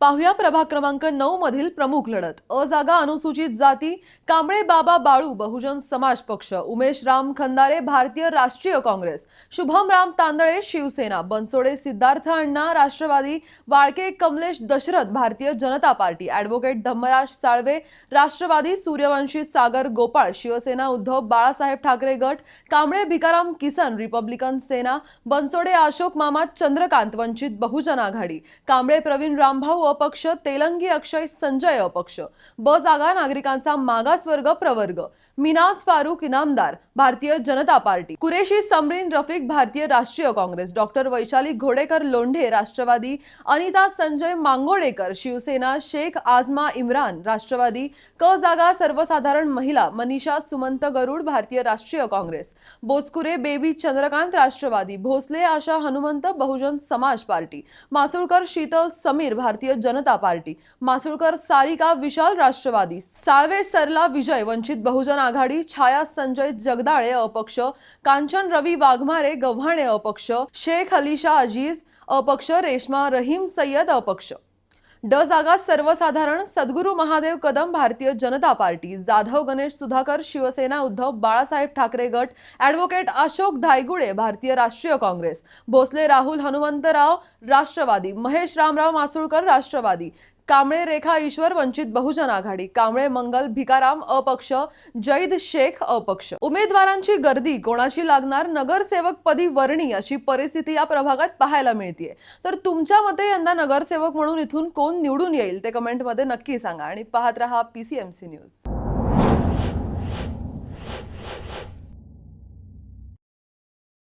पाहुया प्रभाग क्रमांक नऊ मधील प्रमुख लढत. अ जागा अनुसूचित जाती कांबळे बाबा बाळू बहुजन समाज पक्ष उमेश राम खंदारे भारतीय राष्ट्रीय काँग्रेस शुभम राम तांदळे शिवसेना बनसोडे सिद्धार्थ अण्णा राष्ट्रवादी वाळके कमलेश दशरथ भारतीय जनता पार्टी ऍडव्होकेट धम्मराज साळवे राष्ट्रवादी सूर्यवंशी सागर गोपाळ शिवसेना उद्धव बाळासाहेब ठाकरे गट कांबळे भिकाराम किसन रिपब्लिकन सेना बनसोडे अशोक मामा चंद्रकांत वंचित बहुजन आघाडी कांबळे प्रवीण रामभाऊ अपक्ष तेलंगी अक्षय संजय अपक्ष. ब जागा नागरिकांचा मागासवर्ग प्रवर्ग. Minaz Farukh Inamdar Bharatiya Janata party. Qureshi Samreen Rafiq Bharatiya Rashtriya Congress. Doctor Vaishali Ghodekar Londhe Rashtrawadi. Anita Sanjay Mangodekar Shivsena. Shaikh Azma Imran Rashtrawadi. क जागा सर्वसाधारण महिला Manisha Sumant Garud Bharatiya Rashtriya Congress. Bochkure baby Chandrakant Rashtrawadi. Bhosale Asha Hanumant Bahujan Samaj party. Masulkar Sheetal Sameer Bharatiya Janata party. Masulkar Sarika Vishal Rashtrawadi. Salve Sarala Vijay Vanchit Bahujan Aghadi Chhaya Sanjay Jagdale अपक्ष. कांचन रवी वाघमारे गव्हाणे अपक्ष. शेख अलिशा अजीज अपक्ष. रेश्मा रहीम सय्यद अपक्ष. ड जागा सर्वसाधारण सद्गुरू Mahadev Kadam Bharatiya Janata party. Jadhav Ganesh Sudhakar Shivsena Uddhav Balasaheb Thackeray गट advocate Ashok Dhaygude भारतीय राष्ट्रीय काँग्रेस. भोसले राहुल हनुमंतराव राष्ट्रवादी. महेश रामराव मासुळकर राष्ट्रवादी. कांबळे रेखा ईश्वर वंचित बहुजन आघाडी कांबळे मंगल भिकाराम अपक्ष जैद शेख अपक्ष. उमेदवारांची गर्दी कोणाशी लागणार? नगरसेवक पदी वर्णी अशी परिस्थिती या प्रभागात पाहायला मिळतीये. तर तुमच्या मते यंदा नगरसेवक म्हणून इथून कोण निवडून येईल? ते कमेंटमध्ये नक्की सांगा आणि पाहत रहा पीसीएमसी न्यूज